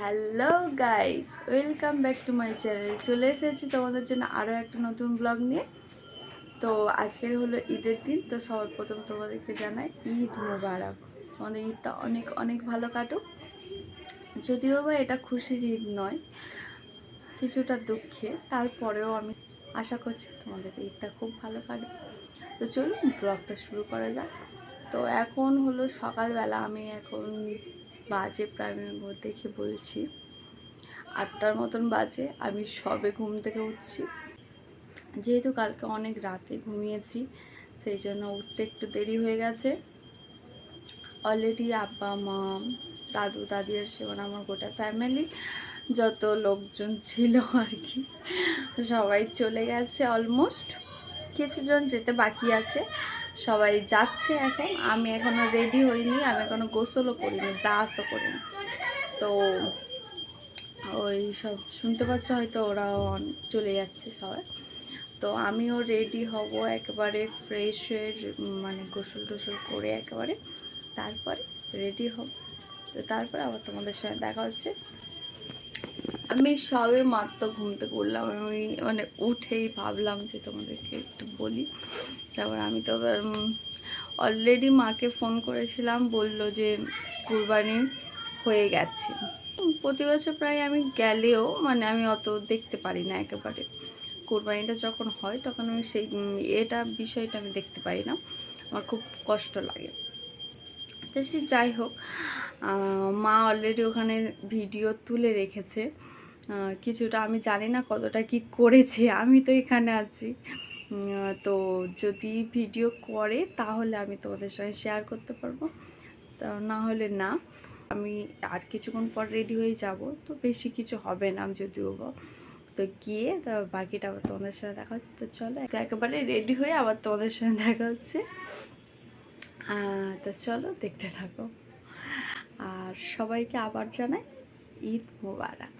Hello guys welcome back to my channel চলে এসেছি তোমাদের জন্য আরও একটা নতুন ব্লগ নিয়ে। তো আজকের হলো ঈদের দিন, তো সবার প্রথম তোমাদেরকে জানাই ঈদ মোবারক। তোমাদের ঈদটা অনেক অনেক ভালো কাটুক। যদিও বা এটা খুশির ঈদ নয়, কিছুটা দুঃখে। তারপরেও আমি আশা করছি তোমাদের ঈদটা খুব ভালো কাটবে। তো চলুন ব্লগটা শুরু করা যাক। তো এখন হলো সকালবেলা আমি এখন বাজে প্রায় আমি দেখে বলছি, আটটার মতন বাজে, আমি সবে ঘুম থেকে উঠছি। যেহেতু কালকে অনেক রাতে ঘুমিয়েছি, সেই জন্য উঠতে একটু দেরি হয়ে গেছে। অলরেডি আব্বা, মা, দাদু, দাদি এসে মানে আমার গোটা ফ্যামিলি যত লোকজন ছিল আর কি, সবাই চলে গেছে অলমোস্ট কিছুজন যেতে বাকি আছে। সবাই যাচ্ছে এখন। আমি এখনও রেডি হইনি, আমি এখনও গোসলও করিনি, ব্রাশও করিনি। তো ওই সব শুনতে পাচ্ছ হয়তো অন- চলে যাচ্ছে সবাই। তো আমিও রেডি হব একেবারে ফ্রেশ হয়ে মানে গোসল টোসল করে একেবারে। তারপরে রেডি হব। তো তারপরে আবার তোমাদের সঙ্গে দেখা হচ্ছে। আমি সবে মাত্র ঘুম থেকে উঠলাম, আমি মানে উঠেই ভাবলাম যে তোমাদেরকে একটু বলি। তারপর আমি তো অলরেডি মাকে ফোন করেছিলাম, বলল যে কুরবানি হয়ে গেছে। প্রতি বছর প্রায় আমি গেলেও মানে আমি অত দেখতে পারি না একেবারে। কোরবানিটা যখন হয়, তখন আমি সেই এটা বিষয়টা আমি দেখতে পারি না। আমার খুব কষ্ট লাগে। তো সে যাই হোক মা অলরেডি ওখানে ভিডিও তুলে রেখেছে। কিছুটা আমি জানি না কতটা কি করেছে, আমি তো এখানে আছি। তো যদি ভিডিও করে তাহলে আমি তোমাদের সঙ্গে শেয়ার করতে পারব। না হলে না, আমি আর কিছুক্ষণ পর রেডি হয়ে যাব, তো বেশি কিছু হবে না আমি যদিও বা। তো গিয়ে তো বাকিটা আবার তোমাদের সাথে দেখা হচ্ছে, তো চলো একেবারে রেডি হয়ে আবার তোমাদের সঙ্গে দেখা হচ্ছে। তো চলো দেখতে থাকো। আর সবাইকে আবার জানাই ঈদ মোবারক।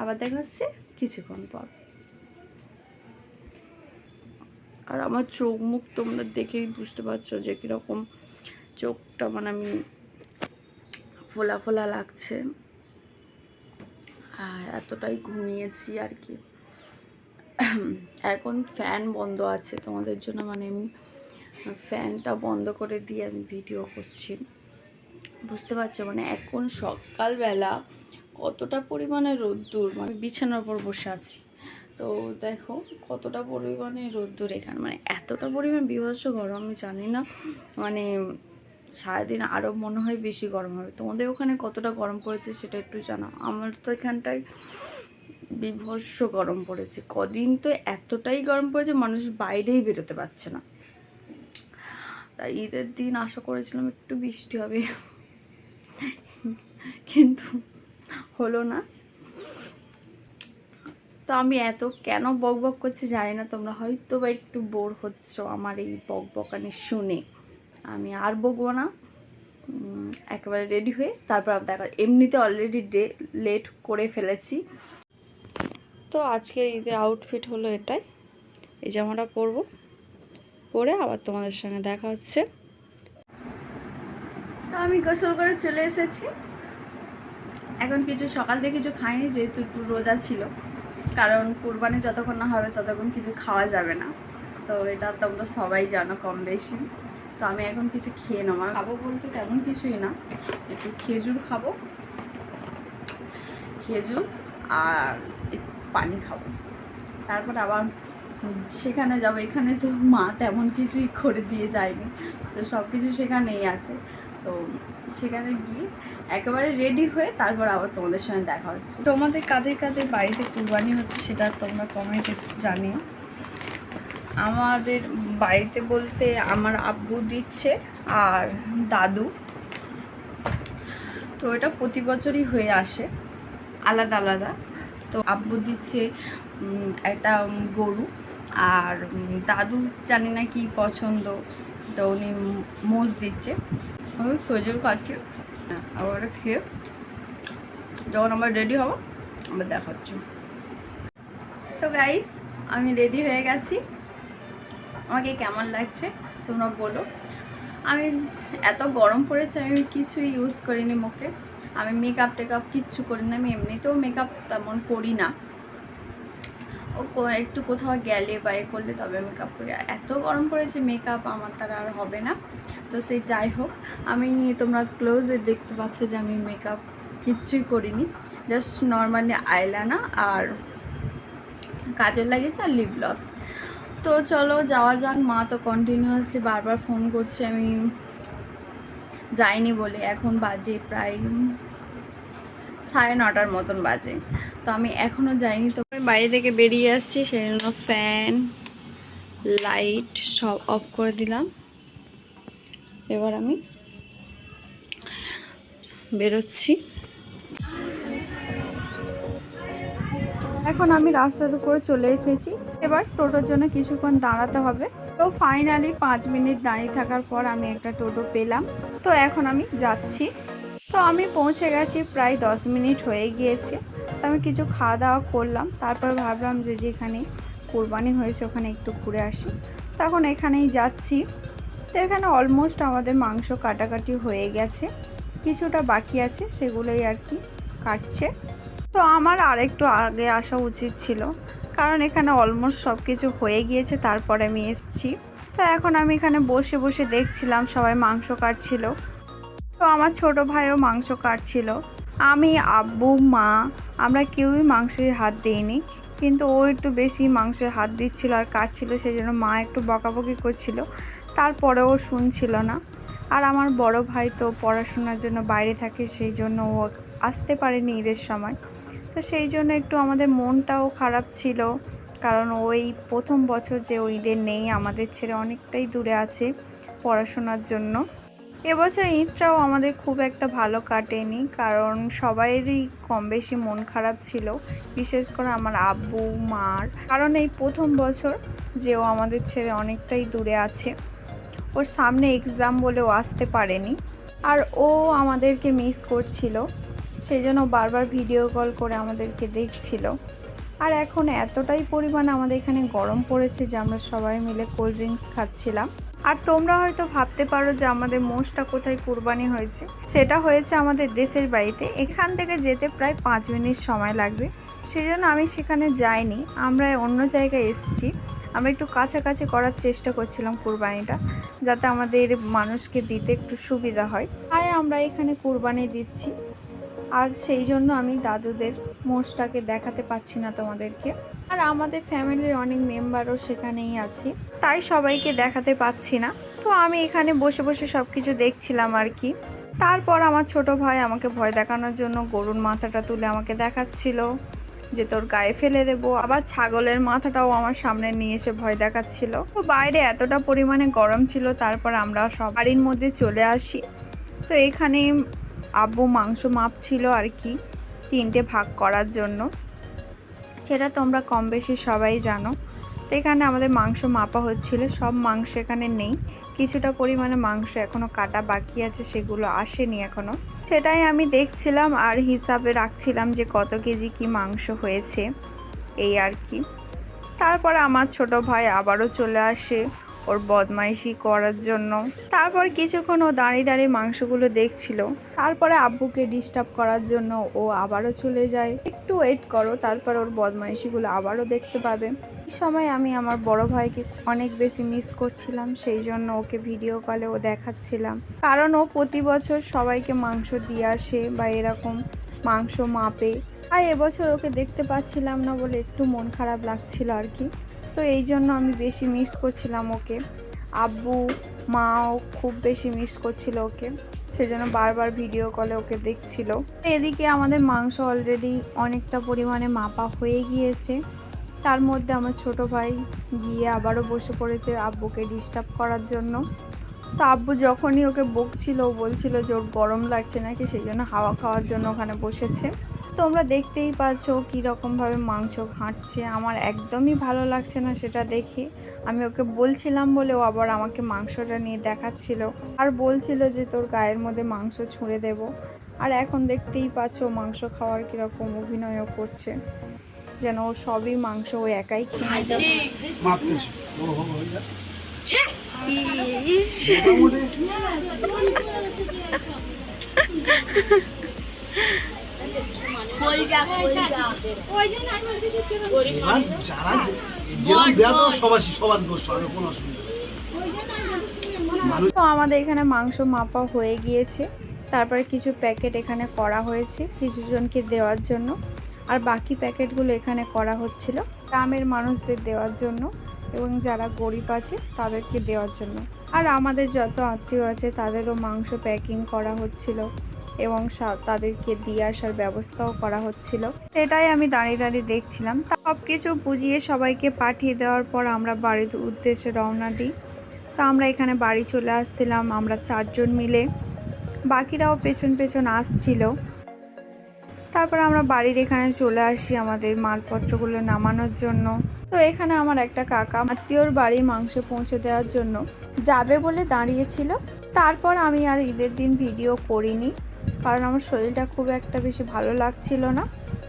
আবার দেখা কিছুক্ষণ পর। আর আমার চোখ মুখ তোমরা দেখেই বুঝতে পারছ যে কীরকম চোখটা মানে আমি ফোলা ফোলা লাগছে। আর এতটাই ঘুমিয়েছি আর কি। এখন ফ্যান বন্ধ আছে, তোমাদের জন্য মানে আমি ফ্যানটা বন্ধ করে দিয়ে আমি ভিডিও করছি। বুঝতে পারছ মানে এখন সকালবেলা কতটা পরিমাণে রোদ্দুর? মানে বিছানার উপর বসে আছি। তো দেখো, কতটা পরিমাণে রোদ্দুর এখানে? মানে এতটা পরিমাণ বিভৎস গরম, আমি জানি না। মানে সারাদিন আরও মনে হয় বেশি গরম হবে। তোমাদের ওখানে কতটা গরম পড়েছে সেটা একটু জানাও। আমার তো এখানটায় বিভৎস গরম পড়েছে। কদিন তো এতটাই গরম পড়েছে, মানুষ বাইরেই বেরোতে পারছে না। তাই ঈদের দিন আশা করেছিলাম একটু বৃষ্টি হবে। কিন্তু হলো না। তো আমি এত কেন বক বক করছি জানি না, তোমরা হয়তো বা একটু বোর হচ্ছ আমার এই বক বকানি শুনে। আমি আর বকবো না। একেবারে রেডি হয়ে তারপর দেখা, এমনিতে অলরেডি ডে লেট করে ফেলেছি। তো আজকে ঈদের আউটফিট হলো এটাই। এই জামাটা পরবো। পরে আবার তোমাদের সঙ্গে দেখা হচ্ছে। তো আমি গোসল করে চলে এসেছি। এখন কিছু সকাল থেকে কিছু খাইনি যেহেতু একটু রোজা ছিল। কারণ কুরবানি যতক্ষণ না হবে ততক্ষণ কিছু খাওয়া যাবে না। তো এটা তোমরা সবাই জানো কম বেশি। তো আমি এখন কিছু খেয়ে নেব। খাব বলতে তেমন কিছুই না। একটু খেজুর খাব। খেজুর আর পানি খাব। তারপর আবার সেখানে যাব। এখানে তো মা তেমন কিছুই করে দিয়ে যায়নি। তো সব কিছু সেখানেই আছে। তো সেখানে গিয়ে একেবারে রেডি হয়ে তারপর আবার তোমাদের সঙ্গে দেখা হচ্ছে। তোমাদের কাদের কাদের বাড়িতে কুরবানি হচ্ছে সেটা তোমরা কমেন্টে জানিও। আমাদের বাড়িতে বলতে আমার আব্বু দিচ্ছে আর দাদু। তো এটা প্রতি বছরই হয়ে আসে, আলাদা আলাদা। তো আব্বু দিচ্ছে একটা গরু আর দাদু জানি না কি পছন্দ। তো উনি মোষ দিচ্ছে। ওই খেজুর খাচ্ছে। আবার ওটা খেয়ে যখন আমরা রেডি হব, আমরা দেখা হচ্ছে তো গাইস আমি রেডি হয়ে গেছি। আমাকে কেমন লাগছে তোমরা বলো। আমি এত গরম পড়েছে, আমি কিছু ইউজ করিনি মুখে। আমি মেকআপ টেকআপ কিচ্ছু করি না, আমি এমনিতেও মেকআপ তেমন করি না। ও একটু কোথাও গেলে বা করলে তবে মেকআপ করি। এত গরম পড়েছে মেকআপ আমার দ্বারা আর হবে না। তো সেই যাই হোক, আমি তোমরা ক্লোজে দেখতে পাচ্ছ যে আমি মেকআপ কিচ্ছুই করিনি। জাস্ট নর্মালি আইলানা আর কাজের লাগিয়েছে আর লিপ গ্লস তো চলো যাওয়া যাক, মা তো কন্টিনিউয়াসলি বারবার ফোন করছে, আমি যাইনি বলে। এখন বাজে প্রায় সাড়ে নটার মতন বাজে। তো আমি এখনও যাইনি, তো আমি বাইরে থেকে বেরিয়ে আসছি, সেই জন্য ফ্যান লাইট সব অফ করে দিলাম। এবার আমি বেরোচ্ছি। এখন আমি রাস্তার উপরে চলে এসেছি। এবার টোটোর জন্য কিছুক্ষণ দাঁড়াতে হবে। তো ফাইনালি পাঁচ মিনিট দাঁড়িয়ে থাকার পর আমি একটা টোটো পেলাম। তো এখন আমি যাচ্ছি। তো আমি পৌঁছে গেছি প্রায় দশ মিনিট হয়ে গিয়েছে। আমি কিছু খাওয়া দাওয়া করলাম, তারপর ভাবলাম যে যেখানে কোরবানি হয়েছে ওখানে একটু ঘুরে আসি। তখন এখানেই যাচ্ছি। তো এখানে অলমোস্ট আমাদের মাংস কাটাকাটি হয়ে গেছে। কিছুটা বাকি আছে, সেগুলোই আর কি কাটছে। তো আমার আরেকটু আগে আসা উচিত ছিল, কারণ এখানে অলমোস্ট সব কিছু হয়ে গিয়েছে, তারপরে আমি এসেছি। তো এখন আমি এখানে বসে বসে দেখছিলাম সবাই মাংস কাটছিল। তো আমার ছোট ভাইও মাংস কাটছিল। আমি, আব্বু, মা, আমরা কেউই মাংসের হাত দিইনি। কিন্তু ও একটু বেশি মাংসের হাত দিচ্ছিল আর কাটছিল সেই জন্য মা একটু বকাবকি করছিল। তারপরেও শুনছিল না। আর আমার বড় ভাই তো পড়াশোনার জন্য বাইরে থাকে সেই জন্য ও আসতে পারেনি ঈদের সময়। তো সেই জন্য একটু আমাদের মনটাও খারাপ ছিল। কারণ ওই প্রথম বছর যে ওই ঈদের নেই, আমাদের ছেড়ে অনেকটাই দূরে আছে পড়াশোনার জন্য। এবছর ঈদটাও আমাদের খুব একটা ভালো কাটেনি, কারণ সবাইয়েরই কম বেশি মন খারাপ ছিল, বিশেষ করে আমার আব্বু, মার। কারণ এই প্রথম বছর যে ও আমাদের ছেলে অনেকটাই দূরে আছে। ওর সামনে এক্সাম বলেও আসতে পারেনি। আর ও আমাদেরকে মিস করছিল সেই জন্য বারবার ভিডিও কল করে আমাদেরকে দেখছিল। আর এখন এতটাই পরিমাণ আমাদের এখানে গরম পড়েছে যে আমরা সবাই মিলে কোল্ড ড্রিঙ্কস খাচ্ছিলাম। আর তোমরা হয়তো ভাবতে পারো যে আমাদের মোষটা কোথায় কুরবানি হয়েছে। সেটা হয়েছে আমাদের দেশের বাড়িতে। এখান থেকে যেতে প্রায় পাঁচ মিনিট সময় লাগবে। সেই জন্য আমি সেখানে যাইনি। আমরা অন্য জায়গায় এসেছি। আমরা একটু কাছাকাছি করার চেষ্টা করছিলাম কুরবানিটা, যাতে আমাদের মানুষকে দিতে একটু সুবিধা হয়। তাই আমরা এখানে কুরবানি দিচ্ছি। আর সেই জন্য আমি দাদুদের মোষটাকে দেখাতে পাচ্ছি না তোমাদেরকে। আর আমাদের ফ্যামিলির অনেক মেম্বারও সেখানেই আছে। তাই সবাইকে দেখাতে পাচ্ছি না। তো আমি এখানে বসে বসে সব কিছু দেখছিলাম আর কি। তারপর আমার ছোট ভাই আমাকে ভয় দেখানোর জন্য গরুর মাথাটা তুলে আমাকে দেখাচ্ছিল যে তোর গায়ে ফেলে দেবো। আবার ছাগলের মাথাটাও আমার সামনে নিয়ে এসে ভয় দেখাচ্ছিল। তো বাইরে এতটা পরিমাণে গরম ছিল, তারপর আমরা সব বাড়ির মধ্যে চলে আসি। তো এখানে আব্বু মাংস মাপ ছিল আর কি, তিনটে ভাগ করার জন্য। সেটা তোমরা কম বেশি সবাই জানো। এখানে আমাদের মাংস মাপা হচ্ছিল, সব মাংস এখানে নেই। কিছুটা পরিমাণে মাংস এখনও কাটা বাকি আছে, সেগুলো আসেনি এখনও সেটাই আমি দেখছিলাম আর হিসাবে রাখছিলাম যে কত কেজি কি মাংস হয়েছে, এই আর কি। তারপর আমার ছোট ভাই আবারও চলে আসে। ওর বদমাইশি করার জন্য। তারপর কিছুক্ষণ ও দাঁড়িয়ে দাঁড়িয়ে মাংসগুলো দেখছিল। তারপরে আব্বুকে ডিস্টার্ব করার জন্য ও আবারও চলে যায়। একটু ওয়েট করো, তারপর ওর বদমাইশিগুলো আবারও দেখতে পাবে। এই সময় আমি আমার বড় ভাইকে অনেক বেশি মিস করছিলাম, সেই জন্য ওকে ভিডিও কলে ও দেখাচ্ছিলাম। কারণ ও প্রতি বছর সবাইকে মাংস দিয়ে আসে বা এরকম মাংস মাপে। আর এবছর ওকে দেখতে পাচ্ছিলাম না বলে একটু মন খারাপ লাগছিল আর কি। তো এই জন্য আমি বেশি মিস করছিলাম ওকে। আব্বু, মাও খুব বেশি মিস করছিল ওকে। সেজন্য বারবার ভিডিও কলে ওকে দেখছিল। এদিকে আমাদের মাংস অলরেডি অনেকটা পরিমাণে মাপা হয়ে গিয়েছে। তার মধ্যে আমার ছোট ভাই গিয়ে আবারও বসে পড়েছে আব্বুকে ডিস্টার্ব করার জন্য। তো আব্বু যখনই ওকে বকছিল, বলছিল যে ওর গরম লাগছে নাকি, সেই জন্য হাওয়া খাওয়ার জন্য ওখানে বসেছে। তোমরা দেখতেই পাচ্ছ কীরকমভাবে মাংস ঘাঁটছে। আমার একদমই ভালো লাগছে না সেটা দেখে। আমি ওকে বলছিলাম বলে ও আবার আমাকে মাংসটা নিয়ে দেখাচ্ছিল। আর বলছিল যে তোর গায়ের মধ্যে মাংস ছুঁড়ে দেব। আর এখন দেখতেই পাচ্ছ ও মাংস খাওয়ার কীরকম অভিনয়ও করছে। যেন ও সবই মাংস ও একাই খেয়ে নিতে যারা যেরকম দেওয়া তো সবার সবার দোষ হবে কোনো অসুবিধা তো আমাদের এখানে মাংস মাপা হয়ে গিয়েছে। তারপরে কিছু প্যাকেট এখানে করা হয়েছে কিছু জনকে দেওয়ার জন্য। আর বাকি প্যাকেটগুলো এখানে করা হচ্ছিল গ্রামের মানুষদের দেওয়ার জন্য এবং যারা গরিব আছে তাদেরকে দেওয়ার জন্য। আর আমাদের যত আত্মীয় আছে তাদেরও মাংস প্যাকিং করা হচ্ছিল। এবং তাদেরকে দিয়ে আসার ব্যবস্থাও করা হচ্ছিল। সেটাই আমি দাঁড়িয়ে দাঁড়িয়ে দেখছিলাম। সব কিছু বুঝিয়ে সবাইকে পাঠিয়ে দেওয়ার পর আমরা বাড়ির উদ্দেশ্যে রওনা দিই। তো আমরা এখানে বাড়ি চলে আসছিলাম, আমরা চারজন মিলে। বাকিরাও পেছন পেছন আসছিল। তারপর আমরা বাড়ির এখানে চলে আসি আমাদের মালপত্রগুলো নামানোর জন্য। তো এখানে আমার একটা কাকা আত্মীয়র বাড়ি মাংস পৌঁছে দেওয়ার জন্য যাবে বলে দাঁড়িয়েছিল। তারপর আমি আর ঈদের দিন ভিডিও করিনি। কারণ আমার শরীরটা খুব একটা বেশি ভালো লাগছিল না।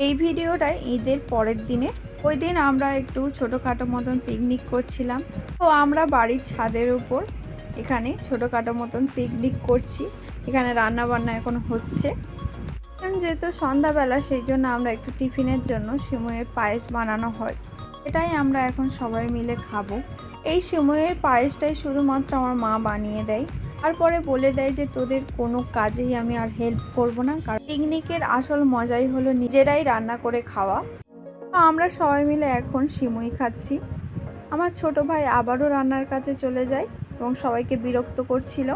এই ভিডিওটাই ঈদের পরের দিনে। ওই দিন আমরা একটু ছোটোখাটো মতন পিকনিক করছিলাম। তো আমরা বাড়ির ছাদের উপর এখানে ছোটোখাটো মতন পিকনিক করছি। এখানে রান্না বান্না এখন হচ্ছে। যেহেতু সন্ধ্যাবেলা, সেই জন্য আমরা একটু টিফিনের জন্য সিমইয়ের পায়েস বানানো হয়। এটাই আমরা এখন সবাই মিলে খাব। এই সিমইয়ের পায়েসটাই শুধুমাত্র আমার মা বানিয়ে দেয়। তারপরে বলে দেয় যে তোদের কোনো কাজেই আমি আর হেল্প করব না, কারণ পিকনিকের আসল মজাই হলো নিজেরাই রান্না করে খাওয়া। আমরা সবাই মিলে এখন সিমুই খাচ্ছি। আমার ছোট ভাই আবারও রান্নার কাছে চলে যায় এবং সবাইকে বিরক্ত করছিল।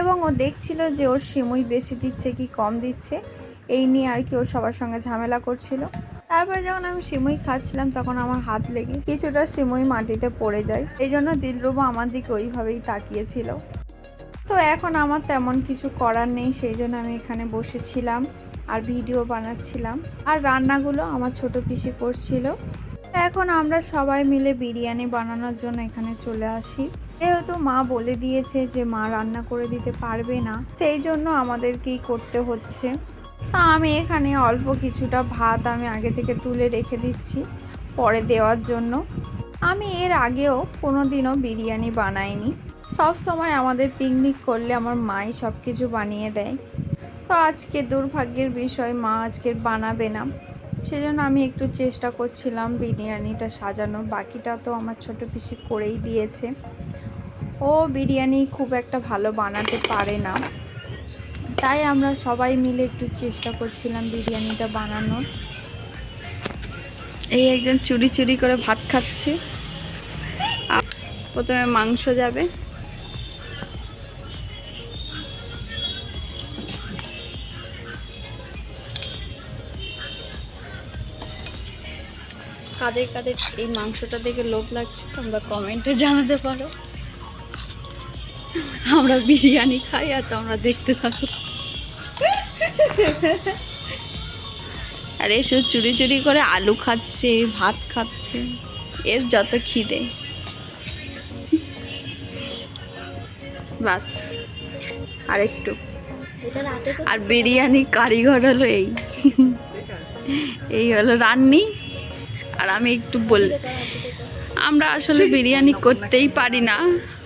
এবং ও দেখছিল যে ওর সিমুই বেশি দিচ্ছে কি কম দিচ্ছে, এই নিয়ে আর কি ও সবার সঙ্গে ঝামেলা করছিল। তারপরে যখন আমি সিমুই খাচ্ছিলাম, তখন আমার হাত লেগে কিছুটা সিমুই মাটিতে পড়ে যায়। এই জন্য দিলরুবা আমার দিকে ওইভাবেই তাকিয়েছিল। তো এখন আমার তেমন কিছু করার নেই, সেই জন্য আমি এখানে বসেছিলাম আর ভিডিও বানাচ্ছিলাম। আর রান্নাগুলো আমার ছোট পিসি করছিল। এখন আমরা সবাই মিলে বিরিয়ানি বানানোর জন্য এখানে চলে আসি। যেহেতু মা বলে দিয়েছে যে মা রান্না করে দিতে পারবে না, সেই জন্য আমাদেরকেই করতে হচ্ছে। তা আমি এখানে অল্প কিছুটা ভাত আমি আগে থেকে তুলে রেখে দিচ্ছি পরে দেওয়ার জন্য। আমি এর আগেও কোনো দিনও বিরিয়ানি বানাইনি। সব সময় আমাদের পিকনিক করলে আমার মাই সব কিছু বানিয়ে দেয়। তো আজকে দুর্ভাগ্যের বিষয়, মা আজকের বানাবে না। সেজন্য আমি একটু চেষ্টা করছিলাম বিরিয়ানিটা সাজানোর। বাকিটা তো আমার ছোট পিসি করেই দিয়েছে। ও বিরিয়ানি খুব একটা ভালো বানাতে পারে না। তাই আমরা সবাই মিলে একটু চেষ্টা করছিলাম বিরিয়ানিটা বানানোর। এই একজন চুরি চুরি করে ভাত খাচ্ছে। প্রথমে মাংস যাবে। কাদের কাদের এই মাংসটা দেখে লোভ লাগছে, তোমরা কমেন্টে জানাতে পারো। আমরা বিরিয়ানি খাই আর তোমরা দেখতে থাকো। আর এসে চুরি চুরি করে আলু খাচ্ছে ভাত খাচ্ছে। এর যত খিদে। বাস আর একটু আর বিরিয়ানি কারিগর হলো এই। এই হলো রান্নি। আর আমি একটু বল আমরা আসলে বিরিয়ানি করতেই পারি না।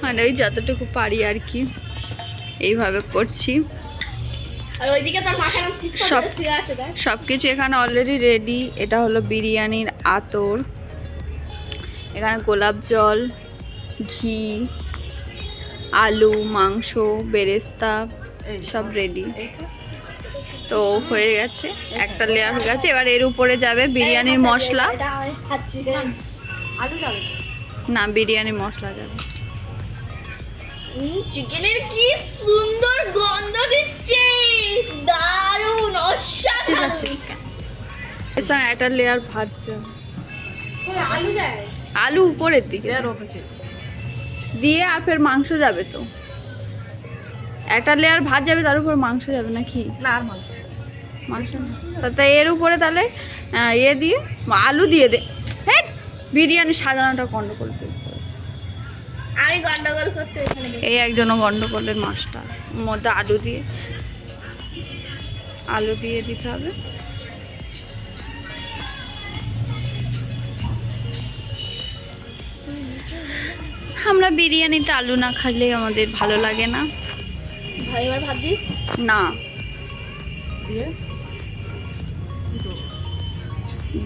মানে ওই যতটুকু পারি আর কি। এইভাবে করছি। সব- করে শুয়ে আছে দেখ। সব কিছু এখানে অলরেডি রেডি এটা হলো বিরিয়ানির আতর। এখানে গোলাপ জল ঘি আলু মাংস বেরেস্তা সব রেডি তো হয়ে গেছে একটা লেয়ার হয়ে গেছে। এবার এর উপরে যাবে বিরিয়ানির মশলা না বিরিয়ানি মশলা যাবে। চিকেনের কি সুন্দর গন্ধ দিচ্ছে? দারুণ অসাধারণ। এর সঙ্গে একটা লেয়ার ভাত যাবে আলু যায় আলু উপরের দিকে। দিয়ে আর ফের মাংস যাবে তো। একটা লেয়ার ভাত যাবে তার উপর মাংস যাবে নাকি? না মাংস। মাংস না। তা এর উপরে তাহলে ইয়ে দিয়ে আলু দিয়ে দে। হ্যাঁ বিরিয়ানি সাজানোটা গন্ডগোল করবে। আমি গন্ডগোল করতে এই একজনও গন্ডগোলের মাছটা মধ্যে আলু দিয়ে আলু দিয়ে দিতে হবে। আমরা বিরিয়ানিতে আলু না খাইলে আমাদের ভালো লাগে না। ভাই এবার ভাত দিই না।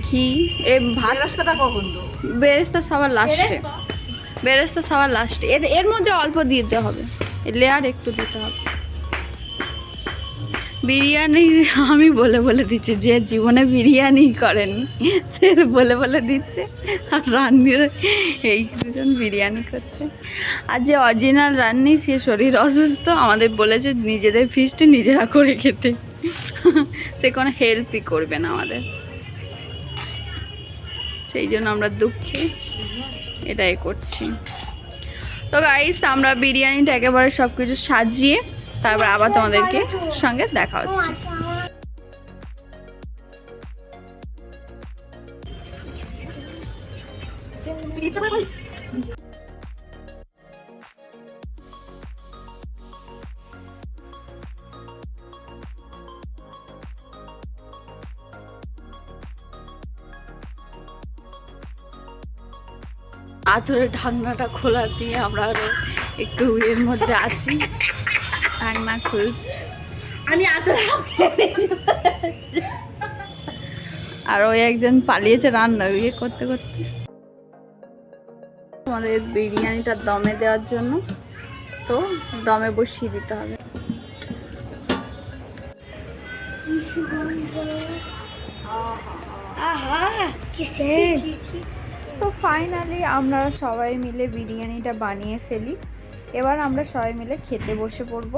ঘি এ ভাত রাস্তাটা কখন তো বেরেস্তা সবার লাস্টে বেরেস্তা সবার লাস্টে এর এর মধ্যে অল্প দিতে হবে। লেয়ার একটু দিতে হবে। বিরিয়ানি আমি বলে বলে দিচ্ছি, যে জীবনে বিরিয়ানি করেনি, সে বলে বলে দিচ্ছে। আর রান্নির এই দুজন বিরিয়ানি করছে। আর যে অরিজিনাল রান্নি, সে শরীর অসুস্থ, আমাদের বলেছে নিজেদের ফিস্টে নিজেরা করে খেতে। সে কোনো হেল্পই করবে না আমাদের। সেই জন্য আমরা দুঃখে। এটাই করছি। তো গাইস আমরা বিরিয়ানিটা একেবারে সব কিছু সাজিয়ে তারপর আবার তোমাদেরকে সঙ্গে দেখা হচ্ছে। আতরের ঢাকনাটা খোলা দিয়ে আমরা আরও একটু এর মধ্যে আছি। ঢাকনা খুলছি। আমি এত আর ওই একজন পালিয়েছে রান্না ইয়ে করতে করতে। আমাদের বিরিয়ানিটা দমে দেওয়ার জন্য তো দমে বসিয়ে দিতে হবে। আহা কি তো ফাইনালি আমরা সবাই মিলে বিরিয়ানিটা বানিয়ে ফেলি। এবার আমরা সবাই মিলে খেতে বসে পড়ব।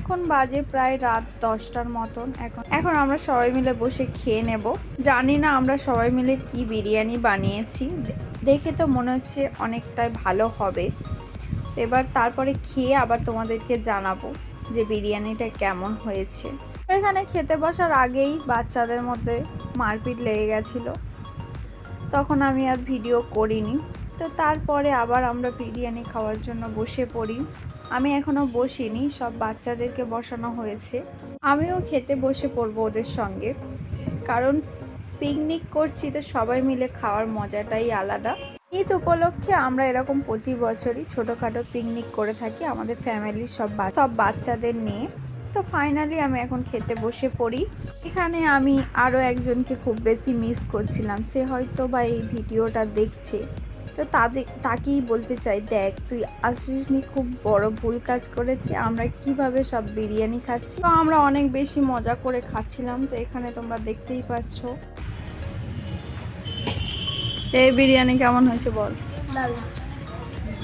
এখন বাজে প্রায় রাত দশটার মতন। এখন এখন আমরা সবাই মিলে বসে খেয়ে নেব। জানি না আমরা সবাই মিলে কি বিরিয়ানি বানিয়েছি। দেখে তো মনে হচ্ছে অনেকটাই ভালো হবে। এবার তারপরে খেয়ে আবার তোমাদেরকে জানাব যে বিরিয়ানিটা কেমন হয়েছে। এখানে খেতে বসার আগেই বাচ্চাদের মধ্যে মারপিট লেগে গেছিল। তখন আমি আর ভিডিও করিনি। তো তারপরে আবার আমরা বিরিয়ানি খাওয়ার জন্য বসে পড়ি। আমি এখনও বসিনি, সব বাচ্চাদেরকে বসানো হয়েছে। আমিও খেতে বসে পড়ব ওদের সঙ্গে। কারণ পিকনিক করছি তো সবাই মিলে খাওয়ার মজাটাই আলাদা। ঈদ উপলক্ষে আমরা এরকম প্রতি বছরই ছোটোখাটো পিকনিক করে থাকি আমাদের ফ্যামিলির সব সব বাচ্চাদের নিয়ে। তো ফাইনালি আমি এখন খেতে বসে পড়ি। এখানে আমি আরও একজনকে খুব বেশি মিস করছিলাম। সে হয়তো বা এই ভিডিওটা দেখছে। তো তাদের তাকেই বলতে চাই, দেখ, তুই আসিস নি, খুব বড় ভুল কাজ করেছে, আমরা কীভাবে সব বিরিয়ানি খাচ্ছি? তো আমরা অনেক বেশি মজা করে খাচ্ছিলাম, তো এখানে তোমরা দেখতেই পাচ্ছ। এই বিরিয়ানি কেমন হয়েছে বল?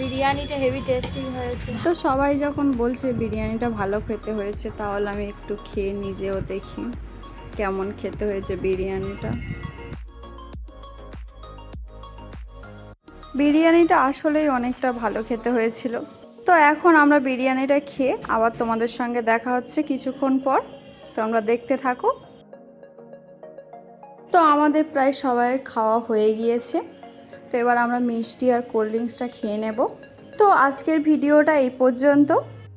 বিরিয়ানিটা হেভি টেস্টি হয়েছে। তো সবাই যখন বলছে বিরিয়ানিটা ভালো খেতে হয়েছে, তাহলে আমি একটু খেয়ে নিজেও দেখি কেমন খেতে হয়েছে বিরিয়ানিটা। বিরিয়ানিটা আসলেই অনেকটা ভালো খেতে হয়েছিল। তো এখন আমরা বিরিয়ানিটা খেয়ে আবার তোমাদের সঙ্গে দেখা হচ্ছে কিছুক্ষণ পর। তো আমরা দেখতে থাকো। তো আমাদের প্রায় সবাই খাওয়া হয়ে গিয়েছে। তো এবার আমরা মিষ্টি আর কোল্ড ড্রিঙ্কসটা খেয়ে নেব। তো আজকের ভিডিওটা এই পর্যন্ত।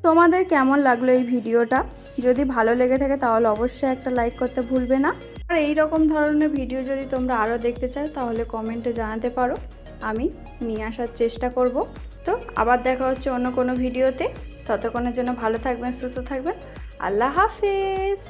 তোমাদের কেমন লাগল এই ভিডিওটা? যদি ভালো লেগে থাকে তাহলে অবশ্যই একটা লাইক করতে ভুলবে না। আর এই রকম ধরনের ভিডিও যদি তোমরা আরও দেখতে চাও তাহলে কমেন্টে জানাতে পারো। আমি নিয়ে আসার চেষ্টা করব। তো আবার দেখা হচ্ছে অন্য কোনো ভিডিওতে। ততক্ষণের জন্য ভালো থাকবেন, সুস্থ থাকবেন। আল্লাহ হাফেজ!